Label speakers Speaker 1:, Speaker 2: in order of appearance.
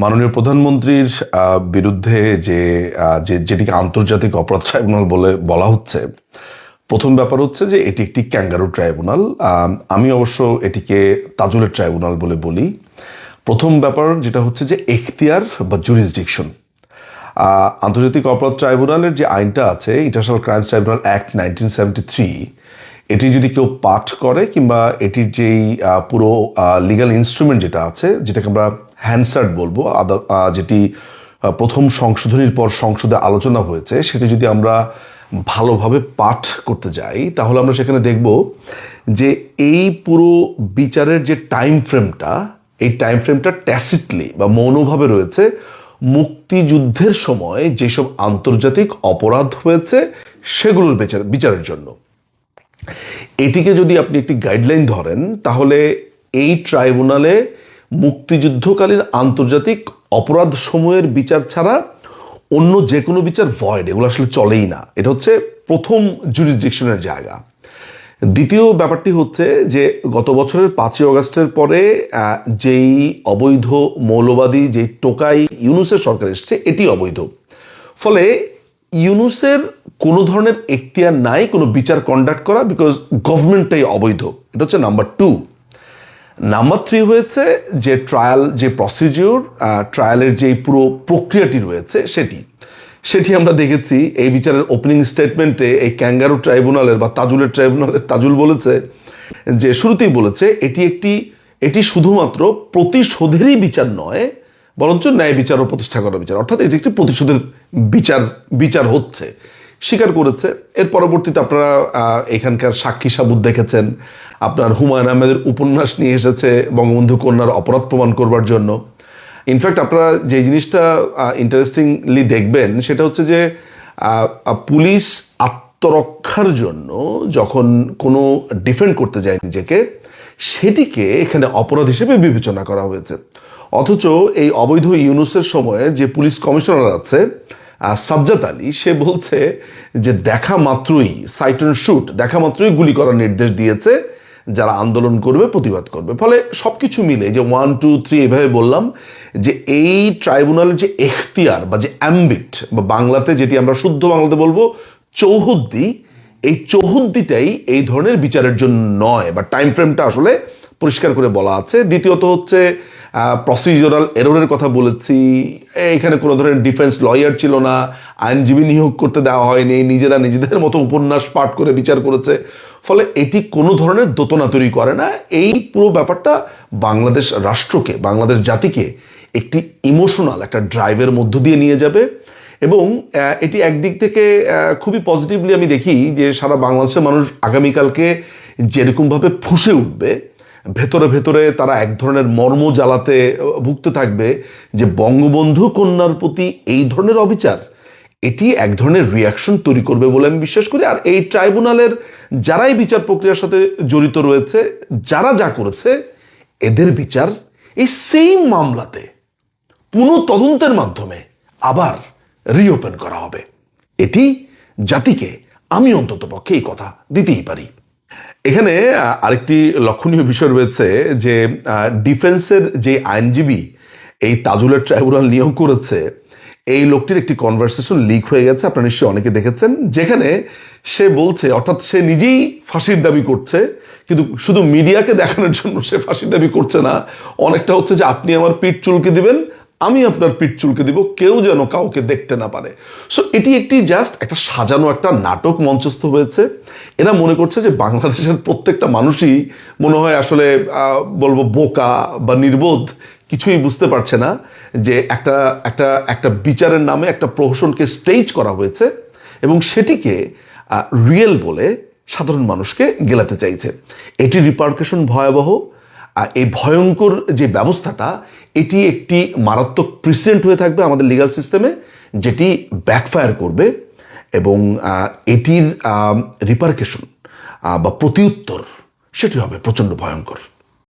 Speaker 1: মাননীয় প্রধানমন্ত্রীর বিরুদ্ধে যে যেটিকে আন্তর্জাতিক অপরাধ ট্রাইব্যুনাল বলে বলা হচ্ছে, প্রথম ব্যাপার হচ্ছে যে এটি একটি ক্যাঙ্গারু ট্রাইব্যুনাল। আমি অবশ্য এটিকে তাজুলের ট্রাইব্যুনাল বলে বলি। প্রথম ব্যাপার যেটা হচ্ছে যে এখতিয়ার বা জুরিসডিকশন আন্তর্জাতিক অপরাধ ট্রাইব্যুনালের যে আইনটা আছে international crimes tribunal act nineteen seventy three এটি যদি কেউ পাঠ করে কিংবা এটির যেই পুরো লিগাল ইনস্ট্রুমেন্ট যেটা আছে, যেটাকে আমরা হ্যান্ডসার্ট বলব যেটি প্রথম সংশোধনীর পর সংসদে আলোচনা হয়েছে, সেটি যদি আমরা ভালোভাবে পাঠ করতে যাই, তাহলে আমরা সেখানে দেখব যে এই পুরো বিচারের যে টাইম ফ্রেমটা এই টাইম ফ্রেমটা ট্যাসিটলি বা মৌনভাবে রয়েছে, মুক্তিযুদ্ধের সময় যেসব আন্তর্জাতিক অপরাধ হয়েছে, সেগুলোর বিচার, বিচারের জন্য। এটিকে যদি আপনি একটি গাইডলাইন ধরেন, তাহলে এই ট্রাইব্যুনালে মুক্তিযুদ্ধকালীন আন্তর্জাতিক অপরাধ সমূহের বিচার ছাড়া অন্য যে কোনো বিচার ভয়েড এগুলো আসলে চলেই না। এটা হচ্ছে প্রথম জুরিসডিকশনের জায়গা। দ্বিতীয় ব্যাপারটি হচ্ছে যে গত বছরের পাঁচই অগস্টের পরে যেই অবৈধ মৌলবাদী যেই টোকাই ইউনুসের সরকার এসছে, এটি অবৈধ। ফলে ইউনুসের কোনো ধরনের এখতিয়ার নাই কোনো বিচার কন্ডাক্ট করা বিকজ গভর্নমেন্টটাই অবৈধ। এটা হচ্ছে নাম্বার টু নাম্বার থ্রি হয়েছে যে ট্রায়াল যে প্রসিডিওর ট্রায়ালের যে পুরো প্রক্রিয়াটি রয়েছে সেটি। সেটি আমরা দেখেছি, এই বিচারের ওপেনিং স্টেটমেন্টে এই ক্যাঙ্গারু ট্রাইব্যুনালের বা তাজুলের ট্রাইব্যুনালের তাজুল বলেছে, যে শুরুতেই বলেছে, এটি একটি, এটি শুধুমাত্র প্রতিশোধেরই বিচার নয়, বরঞ্চ ন্যায় বিচার ও প্রতিষ্ঠা করার বিচার। অর্থাৎ এটি একটি প্রতিশোধের বিচার বিচার হচ্ছে। স্বীকার করেছে। এর পরবর্তীতে আপনারা এখানকার সাক্ষী সাবুত দেখেছেন। আপনার হুমায়ুন আহমেদের উপন্যাস নিয়ে এসেছে বঙ্গবন্ধু কন্যার অপরাধ প্রমাণ করবার জন্য। ইনফ্যাক্ট আপনারা যে জিনিসটা ইন্টারেস্টিংলি দেখবেন, সেটা হচ্ছে যে পুলিশ আত্মরক্ষার জন্য যখন কোনো ডিফেন্ড করতে যায় নিজেকে, সেটিকে এখানে অপরাধ হিসেবে বিবেচনা করা হয়েছে। অথচ এই অবৈধ ইউনুসের সময়ে যে পুলিশ কমিশনার আছে সাজ্জাদ আলী, সে বলছে যে দেখা মাত্রই সাইট অ্যান্ড শুট, দেখা মাত্রই গুলি করার নির্দেশ দিয়েছে, যারা আন্দোলন করবে, প্রতিবাদ করবে। ফলে সব কিছু মিলে যে ওয়ান টু থ্রি এভাবে বললাম, যে এই ট্রাইব্যুনালের যে এখতিয়ার বা যে অ্যাম্বিট বা বাংলাতে যেটি আমরা শুদ্ধ বাংলাতে বলব, চৌহদ্দি, এই চৌহদ্দিটাই এই ধরনের বিচারের জন্য নয়, বা টাইম ফ্রেমটা আসলে পরিষ্কার করে বলা আছে। দ্বিতীয়ত হচ্ছে প্রসিডিওরাল এররের কথা বলেছি। এখানে কোনো ধরনের ডিফেন্স লয়ার ছিল না। আইনজীবী নিয়োগ করতে দেওয়া হয়নি। নিজেরা নিজেদের মতো উপন্যাস পাঠ করে বিচার করেছে। ফলে এটি কোনো ধরনের দোতনা তৈরি করে না। এই পুরো ব্যাপারটা বাংলাদেশ রাষ্ট্রকে, বাংলাদেশ জাতিকে একটি ইমোশনাল একটা ড্রাইভের মধ্য দিয়ে নিয়ে যাবে। এবং এটি একদিক থেকে খুবই পজিটিভলি আমি দেখি যে সারা বাংলাদেশের মানুষ আগামীকালকে যেরকমভাবে ফুসে উঠবে ভেতরে ভেতরে তারা এক ধরনের মর্ম জ্বালাতে ভুগতে থাকবে যে বঙ্গবন্ধু কন্যার প্রতি এই ধরনের অবিচার, এটি এক ধরনের রিয়াকশন তৈরি করবে বলে আমি বিশ্বাস করি। আর এই ট্রাইব্যুনালের যারাই বিচার প্রক্রিয়ার সাথে জড়িত রয়েছে, যারা যা করেছে, এদের বিচার এই সেম মামলাতে, পুনঃ তদন্তের মাধ্যমে আবার রিওপেন করা হবে। এটি জাতিকে, আমি অন্তত পক্ষে এই কথা দিতেই পারি। এখানে আরেকটি লক্ষণীয় বিষয় রয়েছে যে ডিফেন্সের যে আইনজীবী এই তাজুলের ট্রাইব্যুনাল নিয়োগ করেছে, এই লোকটির একটি কনভারসেশন লিক হয়ে গেছে, আপনারা নিশ্চয়ই অনেকে দেখেছেন, যেখানে সে বলছে, অর্থাৎ সে নিজেই ফাঁসির দাবি করছে, কিন্তু শুধু মিডিয়াকে দেখানোর জন্য সে ফাঁসির দাবি করছে না, অনেকটা হচ্ছে যে আপনি আমার পিঠ চুলকে দিবেন আমি আপনার পিঠ চুলকে দিব, কেউ যেন কাউকে দেখতে না পারে। সো এটি একটি জাস্ট একটা সাজানো একটা নাটক মঞ্চস্থ হয়েছে। এরা মনে করছে যে বাংলাদেশের প্রত্যেকটা মানুষই মনে হয় আসলে বলব বোকা বা নির্বোধ, কিছুই বুঝতে পারছে না যে একটা একটা একটা বিচারের নামে একটা প্রহসনকে স্টেজ করা হয়েছে এবং সেটিকে রিয়েল বলে সাধারণ মানুষকে গেলাতে চাইছে। এটি রিপার্কেশন ভয়াবহ এই ভয়ঙ্কর যে ব্যবস্থাটা এটি একটি মারাত্মক প্রেসিডেন্ট হয়ে থাকবে আমাদের লিগাল সিস্টেমে যেটি ব্যাকফায়ার করবে এবং এটির রিপারকেশন বা প্রতিউত্তর, সেটি হবে প্রচণ্ড ভয়ঙ্কর।